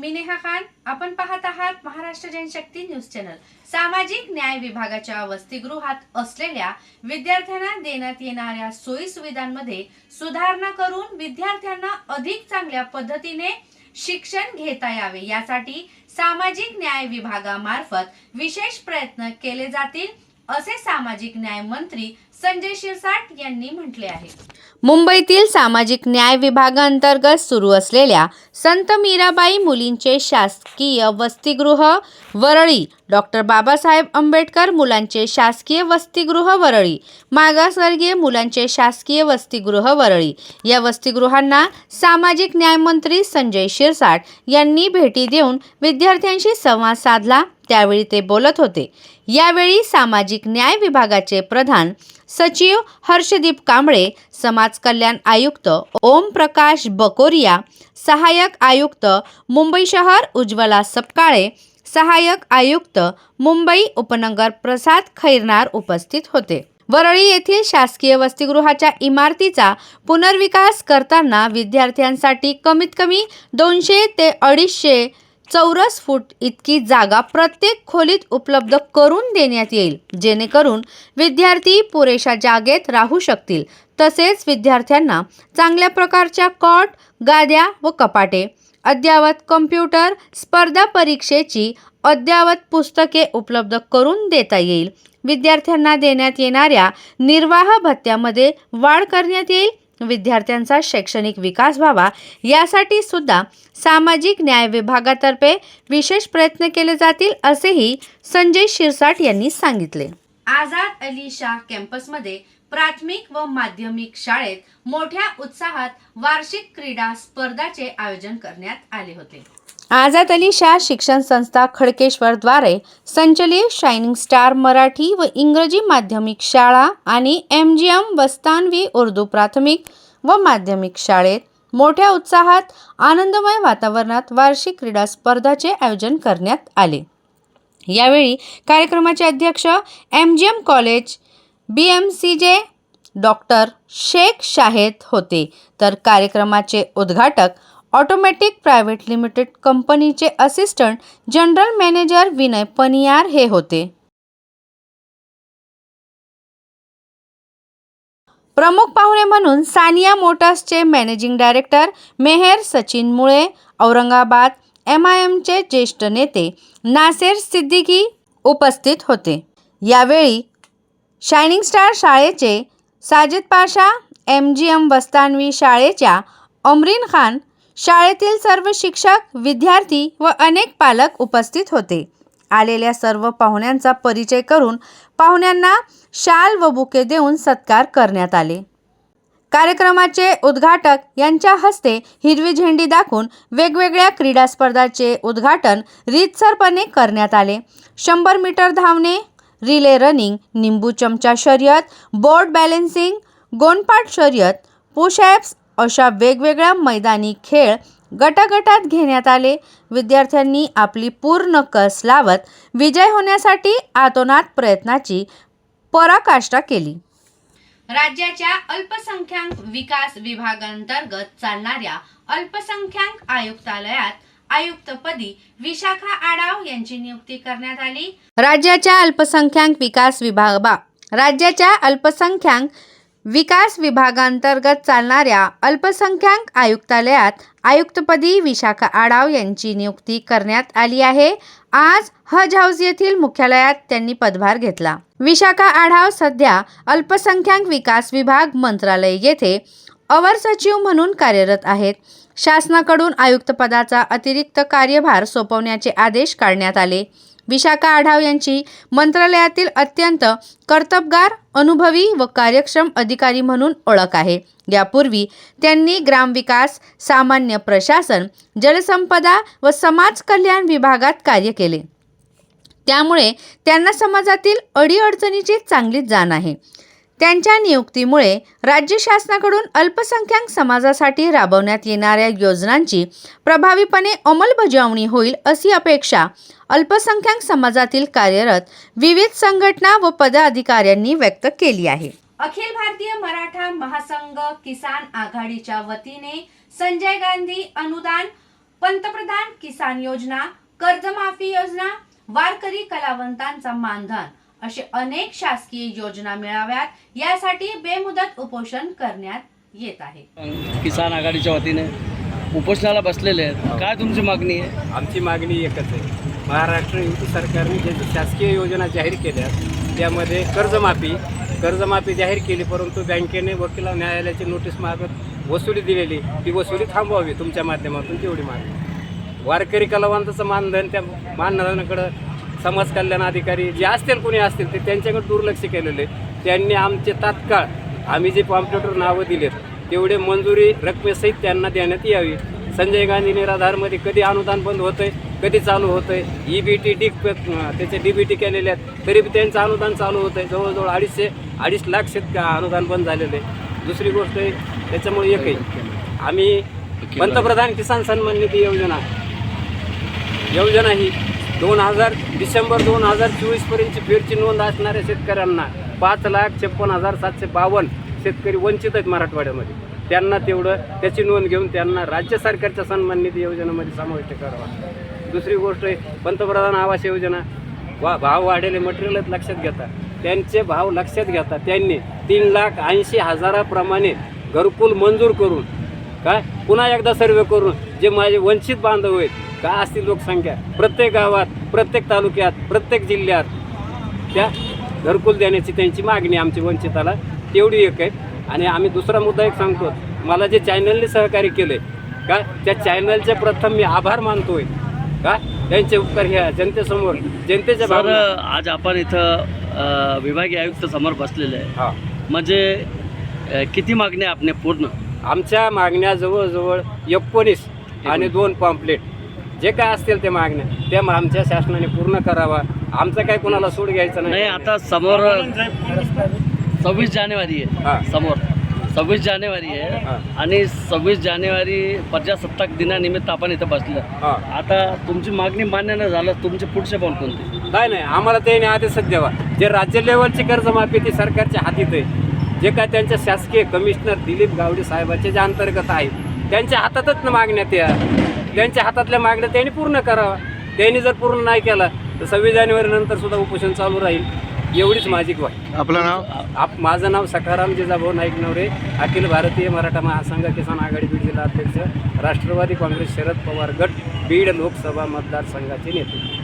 मी नेहा खान. आपण पाहत आहात महाराष्ट्र जनशक्ती न्यूज चॅनल. सामाजिक न्याय विभागाच्या वसतिगृहात असलेल्या विद्यार्थ्यांना देण्यात येणाऱ्या सोयी सुविधांमध्ये सुधारणा करून विद्यार्थ्यांना अधिक चांगल्या पद्धतीने शिक्षण घेता यावे. यासाठी सामाजिक न्याय विभागामार्फत विशेष प्रयत्न केले जातील असे सामाजिक न्याय मंत्री संजय शिरसाट यांनी म्हटले आहे. मुंबईतील सामाजिक न्याय विभागांतर्गत सुरू असलेल्या संत मीराबाई मुलींचे शासकीय वसतिगृह वरळी डॉक्टर बाबासाहेब आंबेडकर मुलांचे शासकीय वसतिगृह वरळी मागासवर्गीय मुलांचे शासकीय वसतिगृह वरळी. या वसतिगृहांना सामाजिक न्यायमंत्री संजय शिरसाट यांनी भेटी देऊन विद्यार्थ्यांशी संवाद साधला. त्यावेळी ते बोलत होते. यावेळी सामाजिक न्याय विभागाचे प्रधान सचिव हर्षदीप कांबळे समाज कल्याण आयुक्त ओम प्रकाश बकोरिया सहाय्यक आयुक्त मुंबई शहर उज्ज्वला सपकाळे सहाय्यक आयुक्त मुंबई उपनगर प्रसाद खैरनार उपस्थित होते. वरळी येथील शासकीय वसतिगृहाच्या इमारतीचा पुनर्विकास करताना विद्यार्थ्यांसाठी कमीत कमी दोनशे ते अडीचशे चौरस फूट इतकी जागा प्रत्येक खोलीत उपलब्ध करून देण्यात येईल जेणेकरून विद्यार्थी पुरेशा जागेत राहू शकतील. तसेच विद्यार्थ्यांना चांगल्या प्रकारच्या कॉट गाद्या व कपाटे अद्ययावत कम्प्युटर स्पर्धा परीक्षेची अद्ययावत पुस्तके उपलब्ध करून देता येईल. विद्यार्थ्यांना देण्यात येणाऱ्या निर्वाह भत्त्यामध्ये वाढ करण्यात येईल विद्यार्थ्यांचा शैक्षणिक विकास व्हावा यासाठी सुद्धा सामाजिक न्याय विभागातर्फे विशेष प्रयत्न केले जातील असेही संजय शिरसाट यांनी सांगितले. आझाद अली शाह कॅम्पसमध्ये प्राथमिक व माध्यमिक शाळेत मोठ्या उत्साहात वार्षिक क्रीडा स्पर्धाचे आयोजन करण्यात आले होते. आझाद अली शाह शिक्षण संस्था खडकेश्वरद्वारे संचलित शायनिंग स्टार मराठी व इंग्रजी माध्यमिक शाळा आणि M G M Vastanvi Urdu प्राथमिक व माध्यमिक शाळेत मोठ्या उत्साहात आनंदमय वातावरणात वार्षिक क्रीडा स्पर्धाचे आयोजन करण्यात आले. यावेळी कार्यक्रमाचे अध्यक्ष M G M college B M C J doctor Shaikh Shahed होते. तर कार्यक्रमाचे उद्घाटक ऑटोमॅटिक प्रायव्हेट लिमिटेड कंपनीचे assistant general manager Vinay Paniyar हे होते. प्रमुख पाहुणे म्हणून सानिया मोटर्सचे मॅनेजिंग डायरेक्टर मेहेर सचिन मुळे औरंगाबाद एम आय एमचे ज्येष्ठ नेते नासेर सिद्दीकी उपस्थित होते. यावेळी शायनिंग स्टार शाळेचे Sajid Pasha M G M Vastanvi शाळेच्या अमरीन खान शाळेतील सर्व शिक्षक विद्यार्थी व अनेक पालक उपस्थित होते. आलेल्या सर्व पाहुण्यांचा परिचय करून पाहुण्यांना शाल व बुके देऊन सत्कार करण्यात आले. कार्यक्रमाचे उद्घाटक यांच्या हस्ते हिरवी झेंडी दाखवून वेगवेगळ्या क्रीडा स्पर्धाचे उद्घाटन रीतसरपणे करण्यात आले. शंभर मीटर धावणे रिले रनिंग निंबू चमचा शर्यत बोर्ड बॅलेन्सिंग गोणपाट शर्यत पुशॲप्स अशा वेगवेगळ्या मैदानी खेळ गटागटात घेण्यात आले. विद्यार्थ्यांनी आपली पूर्ण कस लावत विजय होण्यासाठी आतोनात प्रयत्नाची पराकाष्ठा केली. राज्याच्या अल्पसंख्याक विकास विभागांतर्गत चालणाऱ्या अल्पसंख्याक आयुक्तालयात आयुक्तपदी विशाखा आडाव यांची नियुक्ती करण्यात आली. राज्याच्या अल्पसंख्याक विकास विभाग राज्याच्या अल्पसंख्याक विकास विभागांतर्गत चालणाऱ्या अल्पसंख्याक आयुक्तालयात आयुक्तपदी विशाखा आडाव यांची नियुक्ती करण्यात आली आहे. आज हज हाऊस येथील मुख्यालयात त्यांनी पदभार घेतला. विशाखा आढाव सध्या अल्पसंख्याक विकास विभाग मंत्रालय येथे अवर सचिव म्हणून कार्यरत आहेत. शासनाकडून आयुक्तपदाचा अतिरिक्त कार्यभार सोपवण्याचे आदेश काढण्यात आले. विशाखा आढाव यांची मंत्रालयातील अत्यंत कर्तबगार अनुभवी व कार्यक्षम अधिकारी म्हणून ओळख आहे. यापूर्वी त्यांनी ग्रामविकास सामान्य प्रशासन जलसंपदा व समाज कल्याण विभागात कार्य केले. त्यामुळे त्यांना समाजातील अडीअडचणीची चांगलीच जाण आहे. त्यांच्या नियुक्तीमुळे राज्य शासनाकडून अल्पसंख्याक समाजासाठी राबवण्यात येणाऱ्या योजनांची प्रभावीपणे अंमलबजावणी होईल अशी अपेक्षा अल्पसंख्याक समाजातील कार्यरत विविध संघटना व पदाधिकाऱ्यांनी व्यक्त केली आहे. अखिल भारतीय मराठा महासंघ किसान आघाडीच्या वतीने संजय गांधी अनुदान पंतप्रधान किसान योजना कर्जमाफी योजना वारकरी कलावंतांचा मानधन असे अनेक शासकीय योजना मिळाव्यात यासाठी बेमुदत उपोषण करण्यात येत आहे. किसान आघाडीच्या वतीने उपोषणाला बसलेले आहेत. काय तुमची मागणी आहे? आमची मागणी एकच आहे. महाराष्ट्र युती सरकारने जे शासकीय योजना जाहीर केल्या त्यामध्ये कर्जमाफी कर्जमाफी जाहीर केली परंतु बँकेने वकिला न्यायालयाची नोटीस मागत वसुली दिलेली ती वसुली थांबवावी तुमच्या माध्यमातून तेवढी मागणी. वारकरी कलावंताचं मानधन त्या मानधनाकडं समाज कल्याण अधिकारी जे असतील कोणी असतील ते त्यांच्याकडे दुर्लक्ष केलेले त्यांनी आमचे तात्काळ आम्ही जे पॉम्प्युटर नावं दिलेत तेवढे मंजुरी रकमेसहित त्यांना देण्यात यावी. संजय गांधी निराधारमध्ये कधी अनुदान बंद होतं आहे कधी चालू होतं आहे ई बी टी डी त्याचे डी बी टी केलेले आहेत. तरी बी त्यांचं अनुदान चालू होतं आहे जवळजवळ अडीचशे अडीच लाख शेतक अनुदान बंद झालेलं आहे. दुसरी गोष्ट आहे त्याच्यामुळे एकही आम्ही पंतप्रधान किसान सन्मान निधी योजना योजना ही दोन हजार डिसेंबर दोन हजार चोवीसपर्यंतची फेरची नोंद असणाऱ्या शेतकऱ्यांना पाच लाख छप्पन हजार सातशे बावन्न शेतकरी वंचित आहेत मराठवाड्यामध्ये. त्यांना तेवढं त्याची नोंद घेऊन त्यांना राज्य सरकारच्या सन्मान निधी योजनेमध्ये समाविष्ट करावा. दुसरी गोष्ट आहे पंतप्रधान आवास योजना. वा भाव वाढलेले मटेरियलच लक्षात घेता. त्यांचे भाव लक्षात घेता. त्यांनी तीन लाख ऐंशी हजाराप्रमाणे घरकुल मंजूर करून काय? पुन्हा एकदा सर्वे करून जे माझे वंचित बांधव आहेत काय असतील लोकसंख्या? प्रत्येक गावात प्रत्येक तालुक्यात प्रत्येक जिल्ह्यात त्या घरकुल देण्याची त्यांची मागणी आमची वंचिताला तेवढी एक आहे. आणि आम्ही दुसरा मुद्दा एक सांगतो. मला जे चॅनलने सहकार्य केले का त्या चॅनलचे प्रथम मी आभार मानतोय. का? त्यांचे उपकार ह्या जनतेसमोर जनतेच्या भावना आज आपण इथं विभागीय आयुक्त समोर बसलेले आहे. हा. म्हणजे किती मागणी आहे आपल्या पूर्ण? आमच्या मागण्या जवळजवळ एकोणीस आणि दोन पॉम्पलेट जे काय असतील त्या मागण्या त्या मा- आमच्या शासनाने पूर्ण करावा. आमचं काय कोणाला सूड घ्यायचं नाही. नाही आता समोर सव्वीस जानेवारी हा. आहे समोर. सव्वीस जानेवारी आहे. हा. आणि सव्वीस जानेवारी प्रजासत्ताक दिनानिमित्त आपण इथं बसलं. आता तुमची मागणी मान्य न झालं तुमचे पुढचे पाऊल कोणते? नाही नाही आम्हाला त्याने आदेशच द्यावा. जे राज्य लेवलची कर्जमाफी ती सरकारच्या हातीत आहे. जे काय त्यांच्या शासकीय कमिशनर दिलीप गावडे साहेबाचे जे अंतर्गत आहे त्यांच्या हातातच ना मागण्यात या त्यांच्या हातातल्या मागण्या त्यांनी पूर्ण करावा त्यांनी जर पूर्ण नाही केला तर सव्वीस जानेवारी नंतर सुद्धा उपोषण चालू राहील एवढीच माझी ग्वाही. आपलं नाव? आप माझं नाव सखाराम जिजाभाऊ नाईक नवरे अखिल भारतीय मराठा महासंघ किसान आघाडी बीड जिल्हा अध्यक्ष राष्ट्रवादी काँग्रेस शरद पवार गट बीड लोकसभा मतदारसंघाचे नेते.